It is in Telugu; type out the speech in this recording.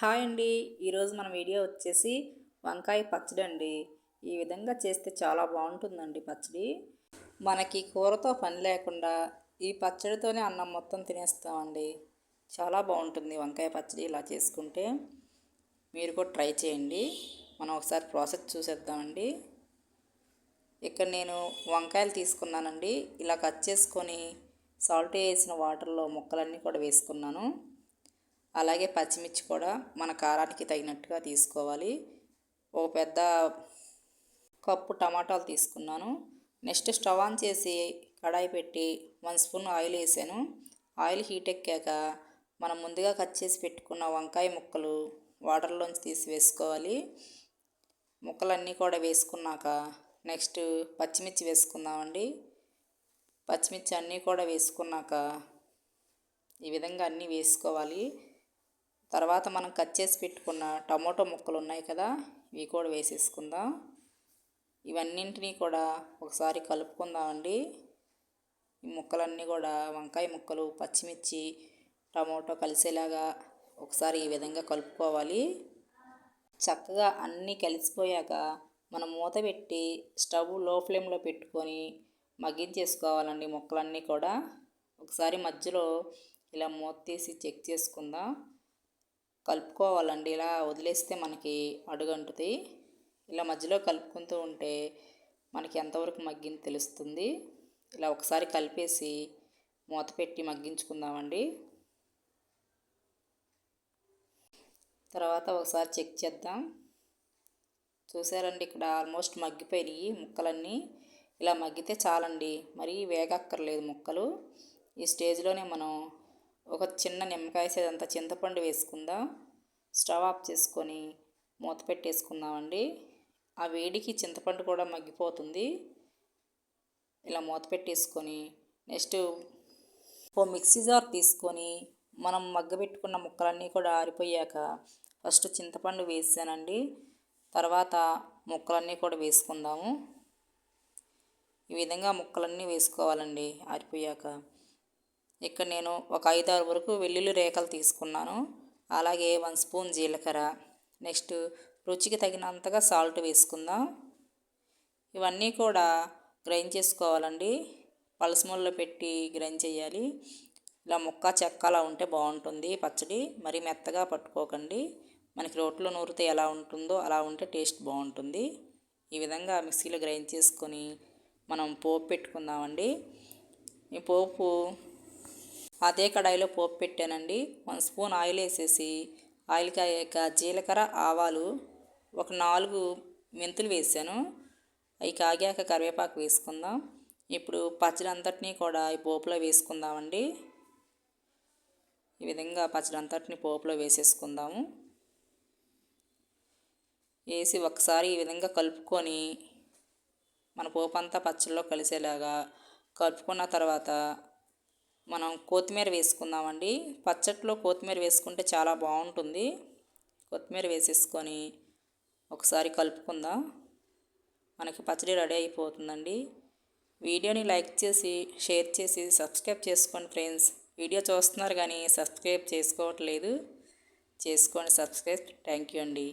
హాయ్ అండి. ఈరోజు మన వీడియో వచ్చేసి వంకాయ పచ్చడి అండి. ఈ విధంగా చేస్తే చాలా బాగుంటుందండి పచ్చడి. మనకి కూరతో పని లేకుండా ఈ పచ్చడితోనే అన్నం మొత్తం తినేస్తామండి. చాలా బాగుంటుంది వంకాయ పచ్చడి ఇలా చేసుకుంటే. మీరు కూడా ట్రై చేయండి. మనం ఒకసారి ప్రాసెస్ చూసేద్దామండి. ఇక్కడ నేను వంకాయలు తీసుకున్నానండి. ఇలా కట్ చేసుకొని సాల్ట్ వేసిన వాటర్లో ముక్కలన్నీ కూడా వేసుకున్నాను. అలాగే పచ్చిమిర్చి కూడా మన కారానికి తగినట్టుగా తీసుకోవాలి. ఒక పెద్ద కప్పు టమాటాలు తీసుకున్నాను. నెక్స్ట్ స్టవ్ ఆన్ చేసి కడాయి పెట్టి వన్ స్పూన్ ఆయిల్ వేసాను. ఆయిల్ హీట్ ఎక్కాక మనం ముందుగా కట్ చేసి పెట్టుకున్న వంకాయ ముక్కలు వాటర్లోంచి తీసి వేసుకోవాలి. ముక్కలన్నీ కూడా వేసుకున్నాక నెక్స్ట్ పచ్చిమిర్చి వేసుకుందామండి. పచ్చిమిర్చి అన్నీ కూడా వేసుకున్నాక ఈ విధంగా అన్నీ వేసుకోవాలి. తర్వాత మనం కట్ చేసి పెట్టుకున్న టమోటో ముక్కలు ఉన్నాయి కదా ఇవి కూడా వేసేసుకుందాం. ఇవన్నింటినీ కూడా ఒకసారి కలుపుకుందామండి ఈ ముక్కలన్నీ కూడా వంకాయ ముక్కలు పచ్చిమిర్చి టమోటో కలిసేలాగా ఒకసారి ఈ విధంగా కలుపుకోవాలి. చక్కగా అన్నీ కలిసిపోయాక మనం మూత పెట్టి స్టవ్లో ఫ్లేమ్లో పెట్టుకొని మగ్గించేసుకోవాలండి ముక్కలన్నీ కూడా. ఒకసారి మధ్యలో ఇలా మూత తీసి చెక్ చేసుకుందాం. కలుపుకోవాలండి. ఇలా వదిలేస్తే మనకి అడుగంటుంది. ఇలా మధ్యలో కలుపుకుంటూ ఉంటే మనకి ఎంతవరకు మగ్గింది తెలుస్తుంది. ఇలా ఒకసారి కలిపేసి మూత పెట్టి మగ్గించుకుందామండి. తర్వాత ఒకసారి చెక్ చేద్దాం. చూసారండి ఇక్కడ ఆల్మోస్ట్ మగ్గిపోయినాయి ముక్కలన్నీ. ఇలా మగ్గితే చాలండి. మరీ వేగక్కర్లేదు ముక్కలు. ఈ స్టేజ్లోనే మనం ఒక చిన్న నిమ్మకాయ సేదంత చింతపండు వేసుకుందాం. స్టవ్ ఆఫ్ చేసుకొని మూత పెట్టేసుకుందామండి. ఆ వేడికి చింతపండు కూడా మగ్గిపోతుంది. ఇలా మూత పెట్టేసుకొని నెక్స్ట్ ఓ మిక్సీ జార్ తీసుకొని మనం మగ్గబెట్టుకున్న ముక్కలన్నీ కూడా ఆరిపోయాక ఫస్ట్ చింతపండు వేసానండి. తర్వాత ముక్కలన్నీ కూడా వేసుకుందాము. ఈ విధంగా ముక్కలన్నీ వేసుకోవాలండి. ఆరిపోయాక ఇక్కడ నేను ఒక ఐదారు వరకు వెల్లుల్లి రేఖలు తీసుకున్నాను. అలాగే వన్ స్పూన్ జీలకర్ర. నెక్స్ట్ రుచికి తగినంతగా సాల్ట్ వేసుకుందాం. ఇవన్నీ కూడా గ్రైండ్ చేసుకోవాలండి. పలసముల్లో పెట్టి గ్రైండ్ చేయాలి. ఇలా ముక్క చెక్క అలా ఉంటే బాగుంటుంది పచ్చడి. మరీ మెత్తగా పట్టుకోకండి. మనకి రోట్లో నూరితే ఎలా ఉంటుందో అలా ఉంటే టేస్ట్ బాగుంటుంది. ఈ విధంగా మిక్సీలో గ్రైండ్ చేసుకొని మనం పోపు పెట్టుకుందామండి. ఈ పోపు అదే కడాయిలో పోపు పెట్టానండి. వన్ స్పూన్ ఆయిల్ వేసేసి ఆయిల్ కాయాక జీలకర్ర ఆవాలు ఒక నాలుగు మెంతులు వేసాను. అవి కాగాక కరివేపాకు వేసుకుందాం. ఇప్పుడు పచ్చడి అంతటినీ కూడా ఈ పోపులో వేసుకుందామండి. ఈ విధంగా పచ్చడి అంతటిని పోపులో వేసేసుకుందాము. వేసి ఒకసారి ఈ విధంగా కలుపుకొని మన పోపు అంతా పచ్చడిలో కలిసేలాగా కలుపుకున్న తర్వాత మనం కొత్తిమీర వేసుకుందామండి. పచ్చట్లో కొత్తిమీర వేసుకుంటే చాలా బాగుంటుంది. కొత్తిమీర వేసేసుకొని ఒకసారి కలుపుకుందాం. మనకి పచ్చడి రెడీ అయిపోతుందండి. వీడియోని లైక్ చేసి షేర్ చేసి సబ్స్క్రైబ్ చేసుకోండి ఫ్రెండ్స్. వీడియో చూస్తున్నారు కానీ సబ్స్క్రైబ్ చేసుకోవట్లేదు. చేసుకోండి సబ్స్క్రైబ్. థ్యాంక్ యూ అండి.